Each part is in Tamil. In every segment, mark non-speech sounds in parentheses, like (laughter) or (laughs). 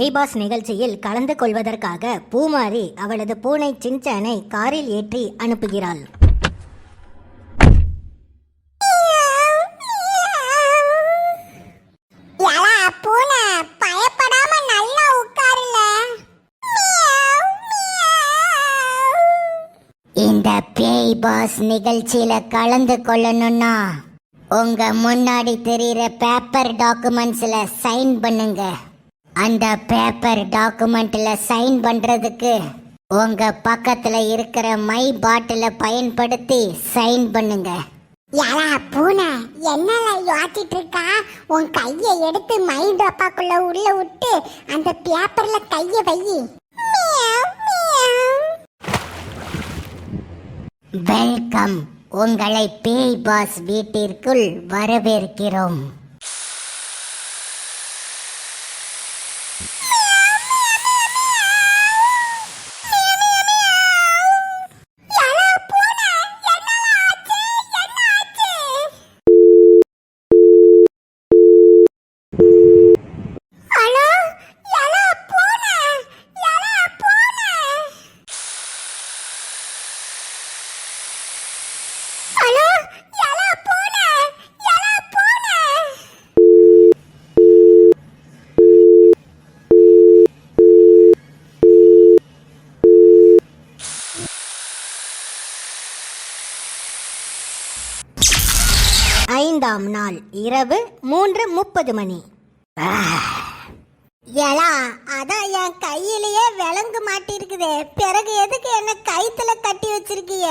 பேய்பாஸ் நிகழ்ச்சியில் கலந்து கொள்வதற்காக பூமாரி அவளது பூனை சின்சானை காரில் ஏற்றி அனுப்புகிறாள். இந்த பேய் பாஸ் நிகழ்ச்சியில கலந்து கொள்ளணும்னா உங்க முன்னாடி தெரியுற பேப்பர் டாக்குமெண்ட்ஸ்ல சைன் பண்ணுங்க. அந்த பேப்பர் டாக்குமெண்ட்ல சைன் பண்றதுக்கு உங்க பக்கத்துல இருக்கிற மை பாட்டில பயன்படுத்தி சைன் பண்ணுங்க. யாரா பூனை? என்னல யோசிச்சிட்டு இருக்கா? உன் கையை எடுத்து மைண்ட் அப்பாக்குள்ள உள்ள விட்டு அந்த பேப்பர்ல கைய வை. வெல்கம் உங்களை பேய் பாஸ் வீட்டிற்குள் வரவேற்கிறோம் ஹலோ யாரா பூனை யாரா பூனை ஹலோ யாரா பூனை யாரா பூனை ஐந்தாம் நாள் இரவு மூன்று முப்பது மணி. ஏலா அதான் என் கையிலேயே விலங்கு மாட்டிருக்குதே. பிறகு எதுக்கு என்ன கைத்துல கட்டி வச்சிருக்கிய?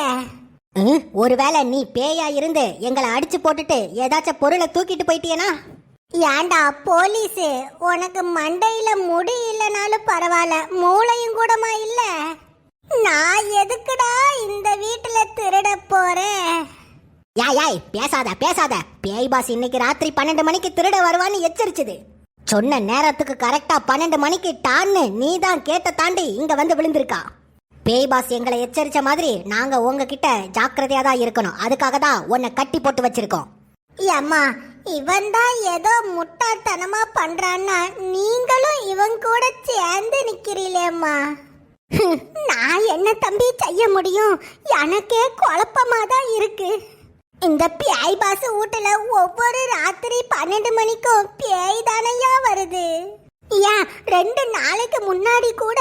ம், ஒருவேளை நீ பேயா இருந்து எங்களை அடிச்சு போட்டுட்டு ஏதாச்சும் பொருளை தூக்கிட்டு போயிட்டியனா? ஏண்டா போலீஸ் உனக்கு மண்டையில முடி இல்லைனாலும் பரவாயில்ல மூளையும் கூடமா இல்ல? நான் எதுக்குடா இந்த வீட்டுல திருட போறேன்? யாய் யாய் பேசாத பேசாத. பேய் பாஸ் இன்னைக்கு ராத்திரி பன்னெண்டு மணிக்கு திருட வருவான்னு எச்சரிச்சது. சொன்ன நேரத்துக்கு கரெக்டா பன்னெண்டு மணிக்கு டான்னு நீ தான் கேட்ட தாண்டி இங்க வந்து விழுந்திருக்கா. பேய் பாஸ் எங்களை எச்சரிச்ச மாதிரி நாங்க உங்ககிட்ட ஜாக்கிரதையா தான் இருக்கணும். அதுக்காக தான் உன்னை கட்டி போட்டு வச்சிருக்கோம். அம்மா இவன் தான் ஏதோ முட்டாள்தனமா பண்றான்னா நீங்களும் இவன் கூட சேர்ந்து நிக்கிறீங்களேம்மா நான் என்ன தம்பி செய்ய முடியும்? எனக்கே குழப்பமா தான் இருக்கு. இந்த பேய் பாச வீட்டுல ஒவ்வொரு ராத்திரி பன்னெண்டு மணிக்கும் பேய் தானையா வருது? ஏன் ரெண்டு நாளைக்கு முன்னாடி கூட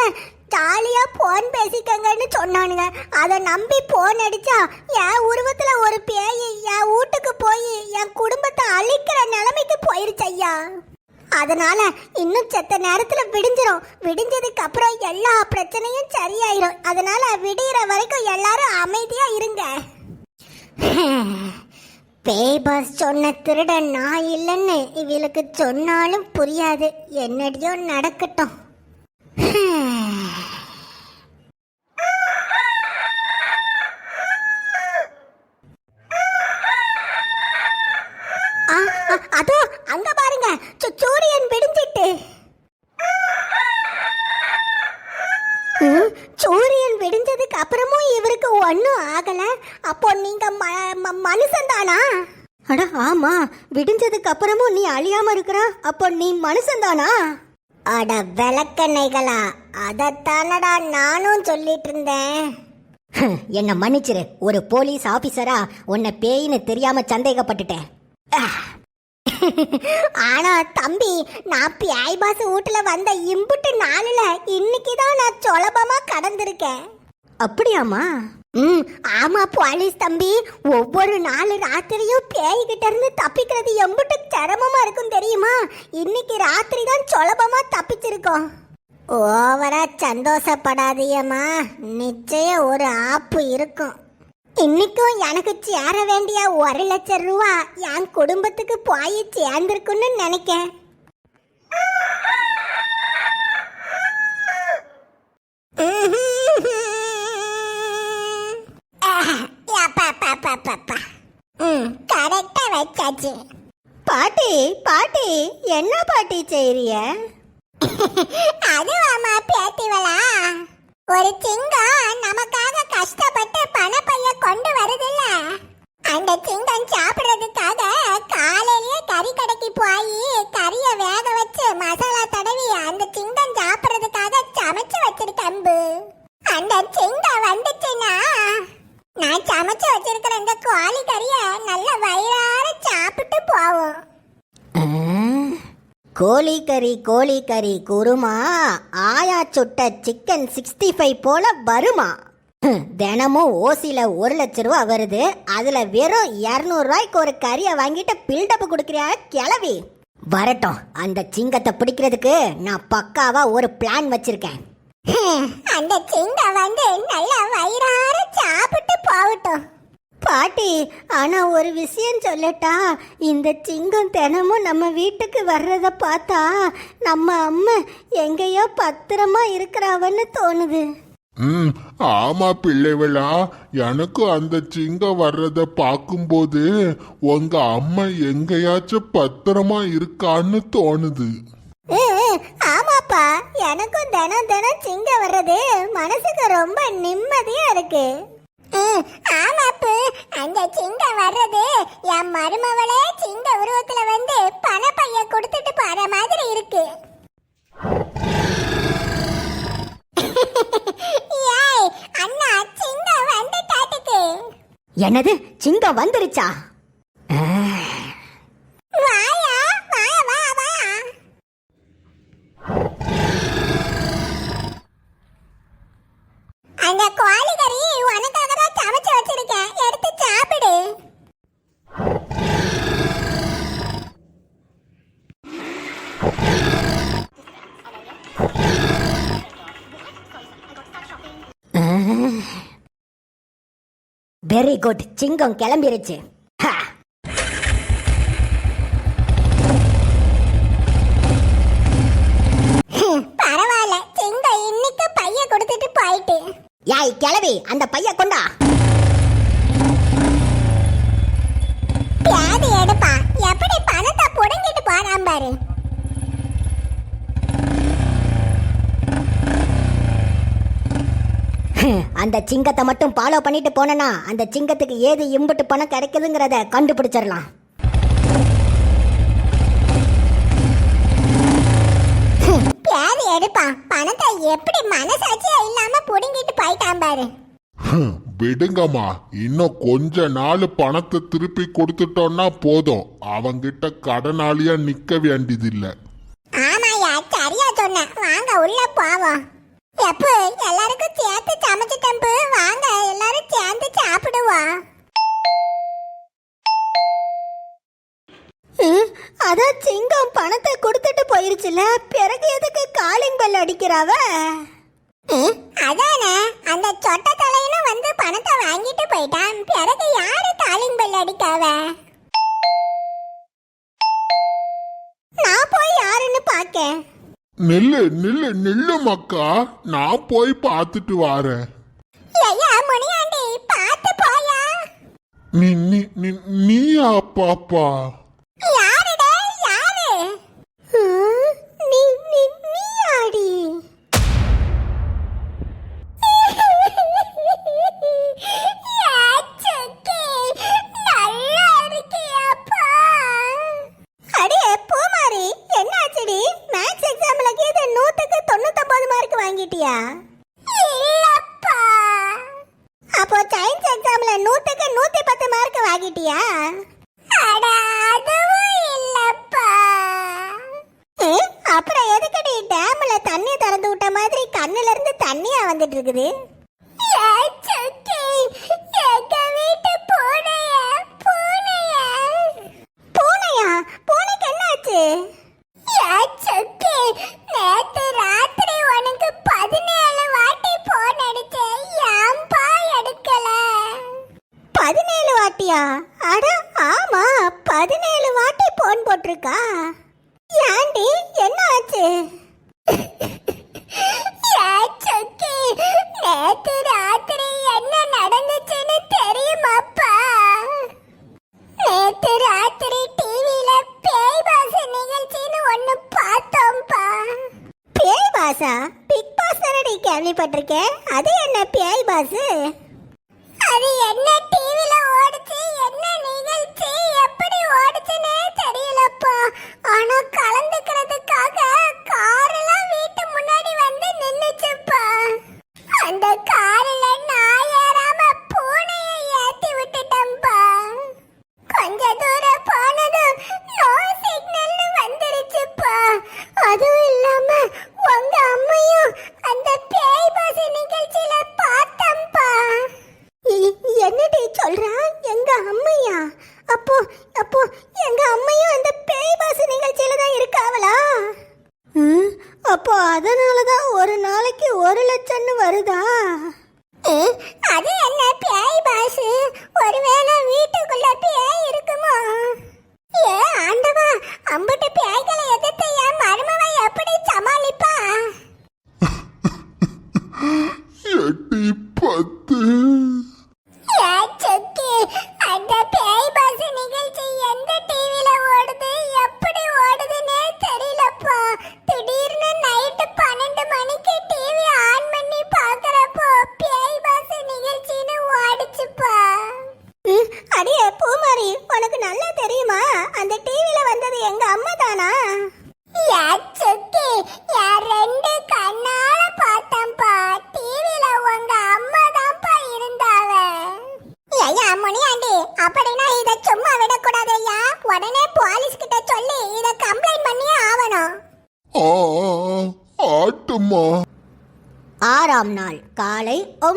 ஜாலியா போன் பேசிக்கங்கன்னு சொன்னானுங்க. அதை நம்பி போன் அடிச்சா என் உருவத்துல ஒரு பேய் என் வீட்டுக்கு போய் என் குடும்பத்தை அழிக்கிற நிலைமைக்கு போயிருச்சையா அதனால இன்னும் செத்த நேரத்துல விடிஞ்சிரும். விடிஞ்சதுக்கு அப்புறம் எல்லா பிரச்சனையும் சரியாயிரும். அதனால விடிகிற வரைக்கும் எல்லாரும் அமைதியா இருங்க. பேய் பாஸ் சொன்ன திருடன் நான் இல்லைன்னு இவளுக்கு சொன்னாலும் புரியாது. என்னடியோ நடக்கட்டும். அதோ அங்க பாருங்க. சு- சூரியன் விடிஞ்சிட்டு. விடிஞ்சதுக்கு அப்புறமும் இவருக்கு ஒன்றும் ஆகலை. அப்போ நீங்கள் ம- ம- மனுஷன்தானா அட ஆமா. விடிஞ்சதுக்கு அப்புறமும் நீ அழியாம இருக்கிற அப்போ நீ மனுஷன்தானா அட விளக்கெண்ணெய்களா அதைத்தானடா நானும் சொல்லிட்டு இருந்தேன் என்னை மன்னிச்சிரு. ஒரு போலீஸ் ஆபீசரா உன்னை பேயின்னு தெரியாம சந்தேகப்பட்டுட்டேன். ஆனா தம்பி நான் பியாய் பாஸ் வீட்டுல வந்த இம்புட்டு நாளுல இன்னைக்கு தான் நான் சுலபமா கடந்திருக்கேன். அப்படியாமா ம் ஆமா போலீஸ் தம்பி. ஒவ்வொரு நாலு ராத்திரியும் பேய்கிட்ட இருந்து தப்பிக்கிறது எம்புட்டு சிரமமா இருக்கும் தெரியுமா? இன்னைக்கு ராத்திரி தான் சுலபமா தப்பிச்சிருக்கோம். ஓவரா சந்தோஷப்படாதியம்மா நிச்சயம் ஒரு ஆப்பு இருக்கும். இன்னைக்கும் எனக்கு சேர வேண்டிய ஒரு லட்சம் ரூபா என் குடும்பத்துக்கு போய் சேர்ந்துருக்குன்னு நினைக்கேன். ம் கரெக்டா வச்சாச்சு. பாட்டி பாட்டி என்ன பாட்டி செய்றிய அதுவாமா பேத்திவளா ஒரு சிங்கம் நமக்காக கஷ்டப்பட்டு பணப்பைய கொண்டு வருதுல்ல. அந்த சிங்கம் சாப்பிடுறதுக்காக காலையிலேயே கறி கடைக்கு போய் கறிய வேக வச்சு மசாலா தடவி அந்த சிங்கம் வந்துடு தம்பு அந்த சிங்கம் வந்துச்சுன்னா நான் சமைச்சு வச்சிருக்கிற இந்த கோழி கறிய நல்ல வயிறார சாப்பிட்டு போவோம். ஆ, கோழிக்கறி கோழிக்கறி குருமா ஆயா சுட்ட சிக்கன் சிக்ஸ்டி ஃபைவ் போல வருமா? தினமும் ஓசியில் ஒரு லட்ச ரூபா வருது. அதுல வெறும் இரநூறுவாய்க்கு ஒரு கறியை வாங்கிட்டு பில்டப் கொடுக்குறியா கிளவி வரட்டும் அந்த சிங்கத்தை பிடிக்கிறதுக்கு நான் பக்காவா ஒரு பிளான் வச்சிருக்கேன். (laughs) அந்த சிங்க வந்து நல்லா வயிறார சாப்பிட்டு போகட்டும். பாட்டி ஆனா ஒரு விஷயம் சொல்லட்டா? இந்த சிங்கம் தினமும் நம்ம வீட்டுக்கு வர்றத பார்த்தா நம்ம அம்மா எங்கேயோ பத்திரமா இருக்கிறாவன்னு தோணுது. ம் ஆமா பிள்ளைகளா. எனக்கும் அந்த சிங்கம் வர்றத பார்க்கும்போது உங்க அம்மா எங்கேயாச்சும் பத்திரமா இருக்கான்னு தோணுது. ஆமாப்பா எனக்கும் தினம் தினம் சிங்க வர்றது மனசுக்கு ரொம்ப நிம்மதியா இருக்கு. ஆமாப்பு அந்த சிங்க வர்றது என் மருமவளே சிங்க உருவத்துல வந்து பணப்பைய கொடுத்துட்டு போற மாதிரி இருக்கு. ஏய் அண்ணா சிங்க வந்து காட்டுக்கு என்னது? சிங்கம் வந்துருச்சா? வெரி குட் சிங்கம் கிளம்பிருச்சு. பரவாயில்ல. சிங்க இன்னைக்கு பைய கொடுத்துட்டு போயிட்டு. யாய் கிளவி அந்த பைய கொண்டா பியாதி எடுப்பா எப்படி பணத்தை புடுங்கிட்டு போறான் பாரு ஹம், அந்த சிங்கத்தை மட்டும் ஃபாலோ பண்ணிட்டு போனனா அந்த சிங்கத்துக்கு ஏது இம்புட்டு பணம் கிடைக்குதுங்கிறத கண்டுபிடிச்சிடலாம். எடுப்பா. பணத்தை எப்படி மனசாட்சியா இல்லாம புடுங்கிட்டு போயிட்டான் பாரு. ஹம், விடுங்கம்மா. இன்னும் கொஞ்ச நாள் பணத்தை திருப்பி கொடுத்துட்டோம்னா போதும். அவங்கிட்ட கடனாளியா நிக்க வேண்டியதில்லை. ஆமாயா சரியா சொன்ன. வாங்க உள்ள போவோம். எப்போ? எல்லாருக்கும் சேர்த்து சமைச்சிட்டம்பு வாங்க எல்லாரும் சேர்ந்து சாப்பிடுவோம் அதான் சிங்கம் பணத்தை கொடுத்துட்டு போயிருச்சுல பிறகு எதுக்கு காலிங் பெல் அடிக்கிறாவ? அதானே அந்த சொட்ட தலையனும் வந்து பணத்தை வாங்கிட்டு போயிட்டான் பிறகு யாரு காலிங் பெல் அடிக்காவ? நான் போய் யாருன்னு பார்க்க நில்லு நில்லு நில்லு மக்கா. நான் போய் பார்த்துட்டு வாரேன். நீ நீ- நீயா பாப்பா? எழுதிட்டியா அப்போ சயின்ஸ் எக்ஸாம்ல நூத்துக்கு நூத்தி பத்து மார்க் வாங்கிட்டியா அட அதுவும் இல்லப்பா அப்புறம் எதுக்கடி டேம்ல தண்ணி திறந்து விட்ட மாதிரி கண்ணுல இருந்து தண்ணியா வந்துட்டு இருக்குது பூனையா பூனைக்கு என்னாச்சு நேத்து ராத்திரி உனக்கு பதினேழு வாட்டி போன் அடிச்சேன் ஏன்பா எடுக்கல பதினேழு வாட்டியா அட ஆமா பதினேழு வாட்டி போன் போட்டிருக்கா ஏண்டி என்ன ஆச்சு நேத்து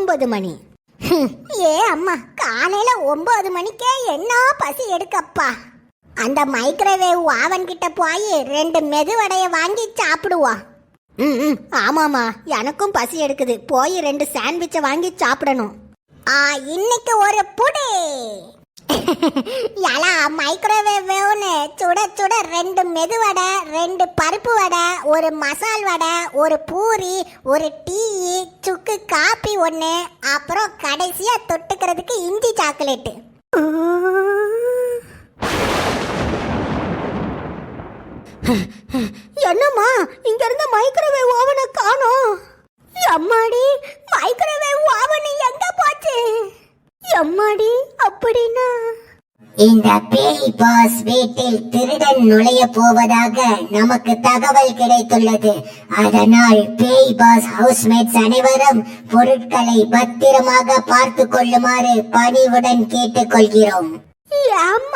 ஒன்பது மணி. ஏ அம்மா காலையில ஒன்பது மணிக்கே என்ன பசி எடுக்கப்பா? அந்த மைக்ரோவேவ் ஆவன் கிட்ட போய் ரெண்டு மெதுவடைய வாங்கி சாப்பிடுவா. ம் ம், ஆமாமா எனக்கும் பசி எடுக்குது. போய் ரெண்டு சாண்ட்விட்சை வாங்கி சாப்பிடணும். ஆ இன்னைக்கு ஒரு புடி. எலா மைக்ரோவேவ்னு சுட சுட ரெண்டு மெது வடை ரெண்டு பருப்பு வடை ஒரு மசால் வடை ஒரு பூரி ஒரு டீ சுக்கு காப்பி ஒன்று அப்புறம் கடைசியாக தொட்டுக்கிறதுக்கு இஞ்சி சாக்லேட்டு. என்னம்மா இங்க இருந்த மைக்ரோவேவ் ஓவனை காணோம். எம்மாடி மைக்ரோவேவ் ஓவன் எங்க போச்சு? எம்மாடி அப்படின்னா? இந்த பேய் பாஸ் வீட்டில் திருடன் நுழைய போவதாக நமக்கு தகவல் கிடைத்துள்ளது. அதனால் பேய் பாஸ் ஹவுஸ்மேட்ஸ் அனைவரும் பொருட்களை பத்திரமாக பார்த்து கொள்ளுமாறு பணிவுடன் கேட்டுக்கொள்கிறோம். கொள்கிறோம்